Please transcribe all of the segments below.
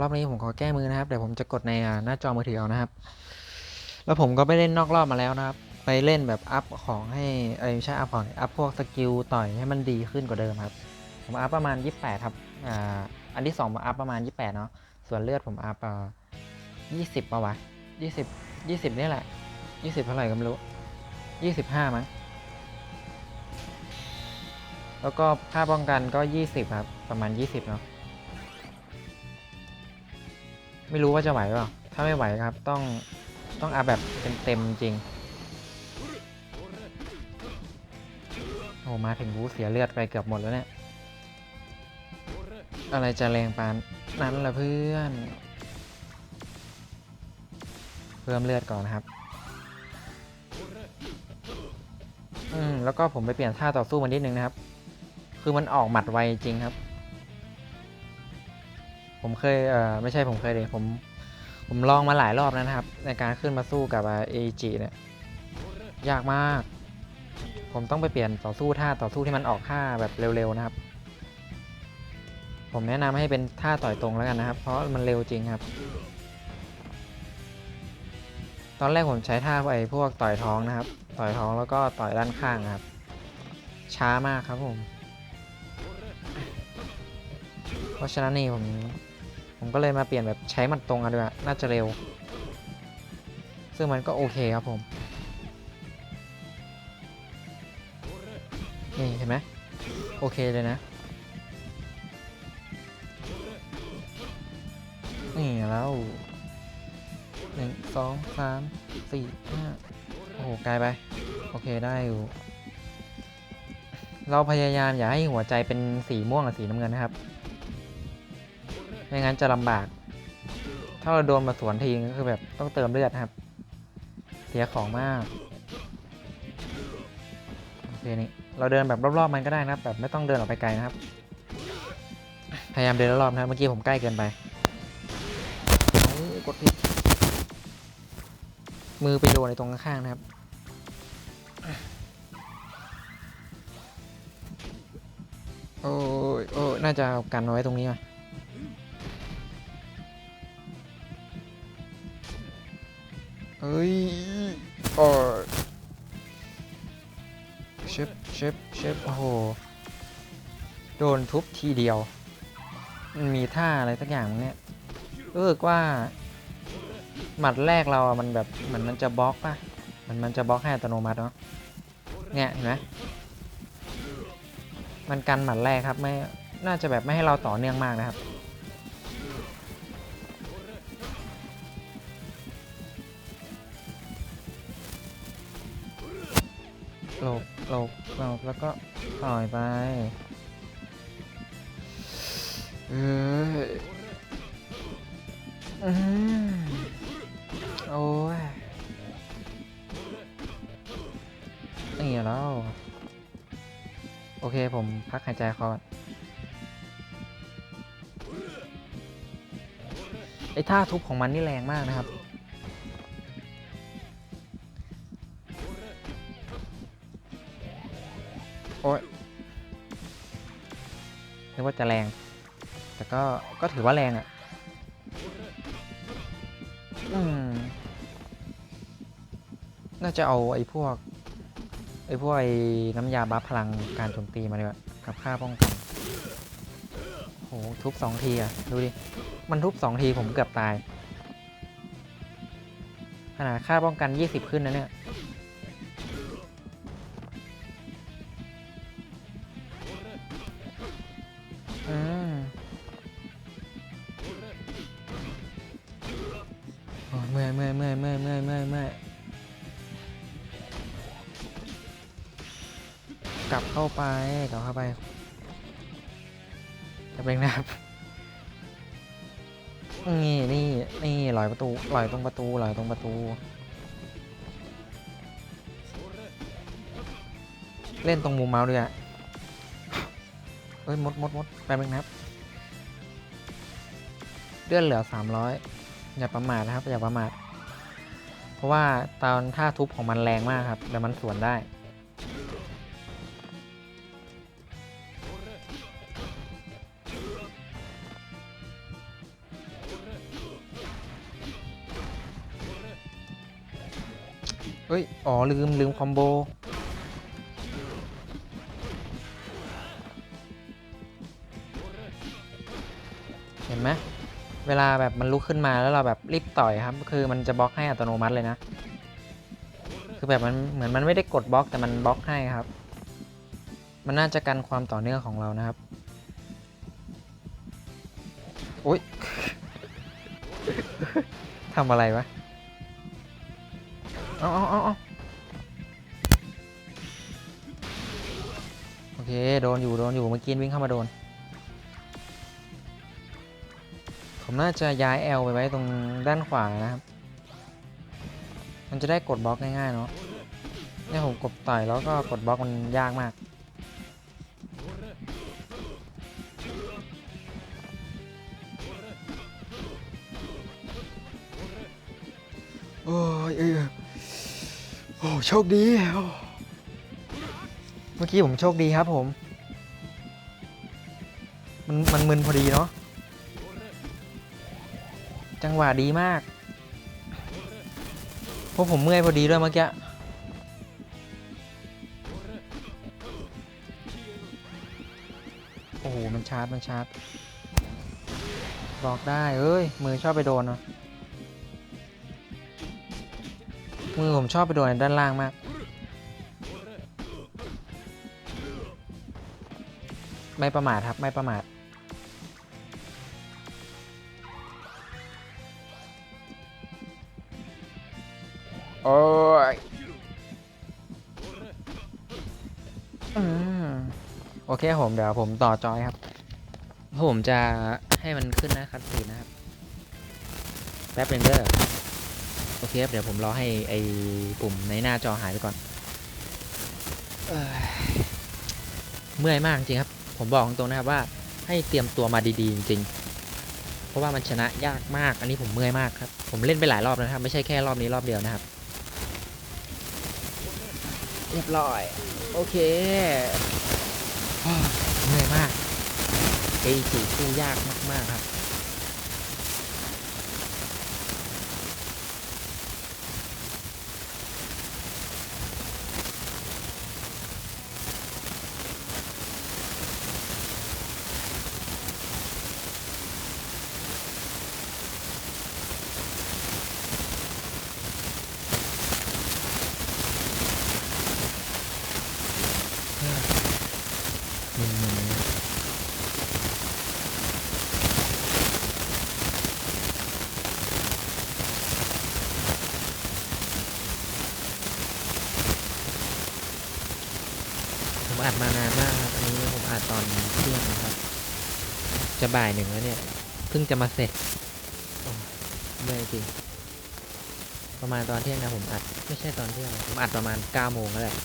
รอบนี้ผมขอแก้มือนะครับเดี๋ยวผมจะกดในหน้าจอมือถือเอานะครับ แล้วผมก็ไปเล่นนอกรอบมาแล้วนะครับ ไปเล่นแบบอัพของให้เอ้ไม่ใช่อัพของอัพพวกสกิลต่อยให้มันดีขึ้นกว่าเดิมครับ ผมอัพประมาณ 28 ครับอ่าอันที่2ผมอัพประมาณ 28 เนาะส่วนเลือดผมอัพอ่า20ป่าวะ20 20นี่แหละ20เท่าไหร่ก็ไม่รู้25มั้งแล้วก็ค่าป้องกันก็20ครับ ประมาณ20เนาะ ไม่รู้ว่าจะไหวเปล่าถ้าไม่ไหวครับต้องต้องอัพแบบเต็มๆจริงโอ้มาถึงวูเสียเลือดไปเกือบหมดแล้วเนี่ยอะไรจะแรงปานนั้นล่ะเพื่อน เพิ่มเลือดก่อนนะครับอืมแล้วก็ผมไปเปลี่ยนท่าต่อสู้มันนิดนึงนะครับ คือมันออกหมัดไวจริงครับ ผมเคยเอ่อไม่ใช่ผมเคยเลยผมผมลองมาหลายรอบแล้วนะครับ ในการขึ้นมาสู้กับเอจิเนี่ยยากมาก ผมต้องไปเปลี่ยนต่อสู้ท่าต่อสู้ที่มันออกท่าแบบเร็วๆนะครับ ผมแนะนำให้เป็นท่าต่อยตรงแล้วกันนะครับ เพราะมันเร็วจริงครับ ตอนแรกผมใช้ท่าไอ้พวกต่อยท้องนะครับ ต่อยท้องแล้วก็ต่อยด้านข้างครับ ช้ามากครับผม เพราะฉะนั้นนี่ผม ผมก็เลยมาเปลี่ยนแบบใช้มัดตรงกันด้วยน่าจะเร็ว ซึ่งมันก็โอเคครับผม นี่เห็นไหมโอเคเลยนะ นี่แล้วหนึ่งสองสามสี่ห้าโอ้โหไกลไป โอเคได้อยู่ เราพยายามอย่าให้หัวใจเป็นสีม่วงกับสีน้ำเงินนะครับ ไม่งั้นจะลำบาก ถ้าเราโดนมาสวนทีก็คือแบบต้องเติมเลือดครับ เสียของมากโอเคนี่เราเดินแบบรอบๆมันก็ได้นะครับ แบบไม่ต้องเดินออกไปไกลนะครับ พยายามเดินรอบๆนะครับเมื่อกี้ผมใกล้เกินไปกดผิดมือไปโดนในตรงข้างนะครับโอ้ยโอ้ยน่าจะกันเอาไว้ตรงนี้มา เอ้ยโอ้เชฟเชฟเชฟโอ้โห โดนทุบทีเดียว มันมีท่าอะไรสักอย่างเนี่ยเออกว่า หมัดแรกเราอะมันแบบเหมือนมันจะบล็อกป่ะ มันมันจะบล็อกให้อัตโนมัติเนาะเนี่ยเห็นไหมมันกันหมัดแรกครับไม่ น่าจะแบบไม่ให้เราต่อเนื่องมากนะครับ หลบหลบหลบแล้วก็ต่อยไป เอออืมโอ้ยนี่แล้ว โอเคผมพักหายใจก่อนไอ้ท่าทุบของมันนี่แรงมากนะครับ ก็ถือว่าแรงอะ่ะอืมน่าจะเอาไอ้พวก ไอ้พวกไอ้น้ำยาบัฟพลังการโจมตีมาดีกว่ากับค่าป้องกันโหทุบสองทีอะ ดูดิ มันทุบสองทีผมเกือบตาย ขนาดค่าป้องกัน 20 ขึ้นนะเนี่ย เมื่อยเมื่อยเมื่อยเมื่อยเมื่อยเมื่อยเมื่อยกลับเข้าไปกลับเข้าไปจะเป็นนะครับนี่นี่นี่ลอยประตูลอยตรงประตูลอยตรงประตู เล่นตรงมุมเมาส์ด้วยอะเอ้ยมดมดมดแป๊บนึงนะครับเลื่อนเหลือ300อย่าประมาทนะครับอย่าประมาท เพราะว่าตอนท่าทุบของมันแรงมากครับ แล้วมันสวนได้ เฮ้ย อ๋อ ลืม ลืมคอมโบเห็นไหม เวลาแบบมันลุกขึ้นมาแล้วเราแบบรีบต่อยครับ คือมันจะบล็อกให้อัตโนมัติเลยนะ คือแบบมันเหมือนมันไม่ได้กดบล็อกแต่มันบล็อกให้ครับ มันน่าจะกันความต่อเนื่องของเรานะครับโอ๊ยทำอะไรวะ เอาเอาเอาเอาโอเค โดนอยู่ โดนอยู่ เมื่อกี้วิ่งเข้ามาโดน ผมน่าจะย้ายแอลไปไว้ตรงด้านขวานะครับ มันจะได้กดบล็อกง่ายๆเนาะเนี่ยผมกดต่อยแล้วก็กดบล็อกมันยากมาก โอ้ยเออโอ้โชคดีโอ้เมื่อกี้ผมโชคดีครับผม มันมันมึนพอดีเนาะ จังหวะดีมากเพราะผมเมื่อยพอดีด้วยเมื่อกี้โอ้โหมันชาร์จมันชาร์จบอกได้เอ้ยมือชอบไปโดนเนาะมือผมชอบไปโดนด้านล่างมากไม่ประมาทครับไม่ประมาท โอ้ยโอเคผมเดี๋ยวผมต่อจอยครับเพราะผมจะให้มันขึ้นนะคัดสีนะครับ แป๊บนึงเด้อโอเคครับเดี๋ยวผมรอให้ไอ้ปุ่มในหน้าจอหายไปก่อนเมื่อยมากจริงครับ ผมบอกตรงนะครับว่าให้เตรียมตัวมาดีๆจริงเพราะว่ามันชนะยากมาก อันนี้ผมเมื่อยมากครับ ผมเล่นไปหลายรอบแล้วนะครับ ไม่ใช่แค่รอบนี้รอบเดียวนะครับ รียบร้อย โอเคเหนื่อยมากไอจีสู้ยากมากๆครับ มึนๆผม อัดมานานมากครับอันนี้ผมอัดตอนเที่ยงนะครับ จะบ่ายหนึ่งแล้วเนี่ยเพิ่งจะมาเสร็จเมื่อยจริงประมาณตอนเที่ยงนะผมอัดไม่ใช่ตอนเที่ยงผมอัดประมาณ9โมงแล้วแหละ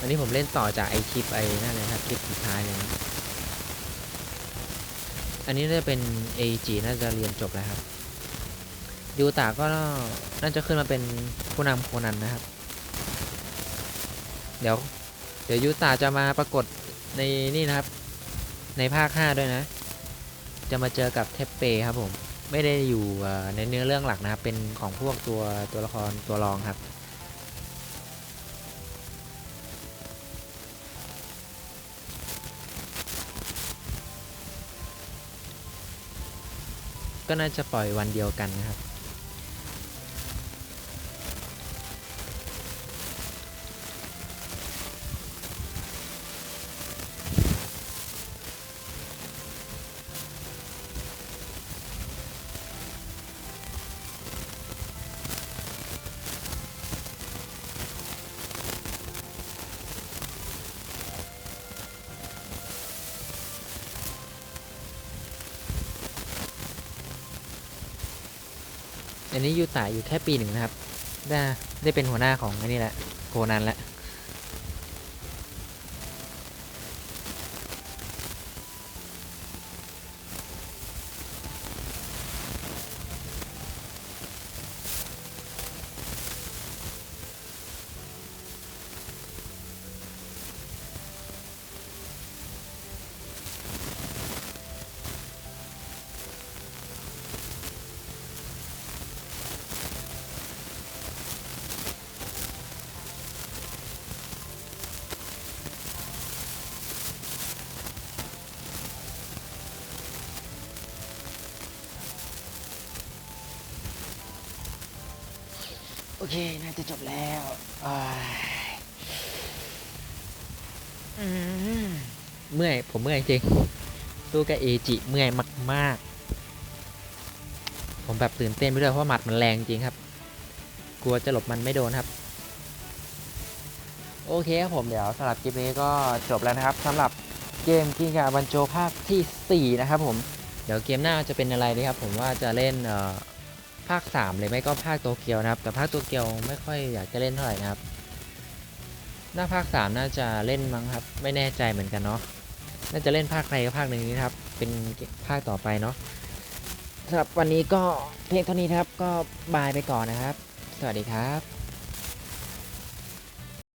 อันนี้ผมเล่นต่อจากไอคลิปไอนั่นเลยครับคลิปสุดท้ายเลยนะอันนี้จะเป็น AG น่าจะเรียนจบแล้วครับยูตาก็น่าจะขึ้นมาเป็นผู้นำโคนันนะครับ เดี๋ยว ดี๋ยวยูตาจะมาปรากฏในนี่นะครับ ในภาค 5 ด้วยนะ จะมาเจอกับเทปเปครับผม ไม่ได้อยู่ในเนื้อเรื่องหลักนะครับ เป็นของพวกตัวตัวละครตัวรองครับก็น่าจะปล่อยวันเดียวกันนะครับ อันนี้ยูตาอยู่แค่ปีหนึ่งนะครับ ได้ได้เป็นหัวหน้าของอันนี้แหละโคนันแล้ว เค น่าจะจบแล้วอ้ายอืมเมื่อย ผมเมื่อยจริงสู้กับเอจิเมื่อยมาก ๆ ผมแบบตื่นเต้นไปด้วยเพราะหมัดมันแรงจริงครับ กลัวจะหลบมันไม่โดนครับ โอเคครับผมเดี๋ยวสำหรับคลิปนี้ก็จบแล้วนะครับสำหรับเกมกิงกาบันโจภาคที่ 4 นะครับผม เดี๋ยวเกมหน้าจะเป็นอะไรดีครับ ผมว่าจะเล่นเอ่อ ภาค 3 เลยไม่ก็ภาคโตเกียวนะครับ แต่ภาคโตเกียวไม่ค่อยอยากจะเล่นเท่าไหร่นะครับ หน้าภาค 3 น่าจะเล่นมั้งครับ ไม่แน่ใจเหมือนกันเนาะน่าจะเล่นภาคใครก็ภาคหนึ่งนี้ครับ เป็นภาคต่อไปเนาะสำหรับวันนี้ก็เพียงเท่านี้ครับก็บายไปก่อนนะครับ สวัสดีครับ